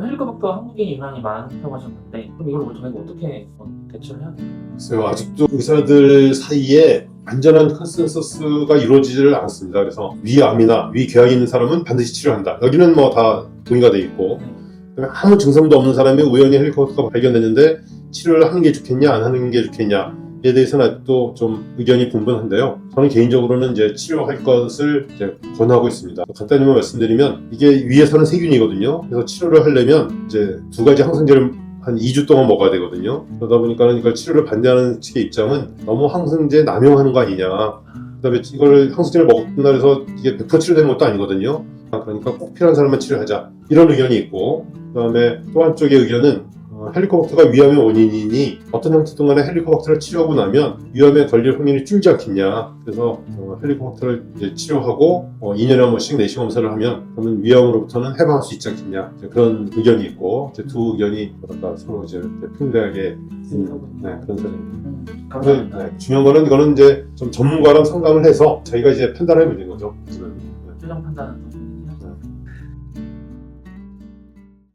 헬리코박터 한국인이 유난히 많다고 하셨는데 그럼 이걸 어떻게 어, 대처를 해야 돼요? 글쎄요, 아직도 의사들 사이에 완전한 컨센서스가 이루어지지를 않습니다. 그래서 위암이나 위궤양이 있는 사람은 반드시 치료한다. 여기는 뭐 다 동의가 돼 있고 그다음에 아무 증상도 없는 사람이 우연히 헬리코박터가 발견됐는데 치료를 하는 게 좋겠냐 안 하는 게 좋겠냐 에 대해서는 아직도 좀 의견이 분분한데요. 저는 개인적으로는 이제 치료할 것을 이제 권하고 있습니다. 간단히만 말씀드리면 이게 위에서는 세균이거든요. 그래서 치료를 하려면 이제 두 가지 항생제를 한 2주 동안 먹어야 되거든요. 그러다 보니까 이걸 치료를 반대하는 측의 입장은 너무 항생제 남용하는 거 아니냐. 그다음에 이걸 항생제를 먹었다 해서 이게 100% 치료되는 것도 아니거든요. 그러니까 꼭 필요한 사람만 치료하자. 이런 의견이 있고 그다음에 또 한쪽의 의견은 어, 헬리코박터가 위암의 원인이니 어떤 형태든 간에 헬리코박터를 치료하고 나면 위암에 걸릴 확률이 줄지 않겠냐. 그래서 어, 헬리코박터를 이제 치료하고 어, 2년에 한 번씩 내시 검사를 하면 그러면 위암으로부터는 해방할 수 있지 않겠냐. 그런 의견이 있고 이제 두 의견이 뭐랄까 서로 이제 평등하게 있는 네, 그런. 음, 근데 감사합니다. 네, 중요한 거는 이거는 이제 좀 전문가랑 상담을 해서 저희가 이제 판단을 해야 되는 거죠. 지금. 네. 최종 판단은 또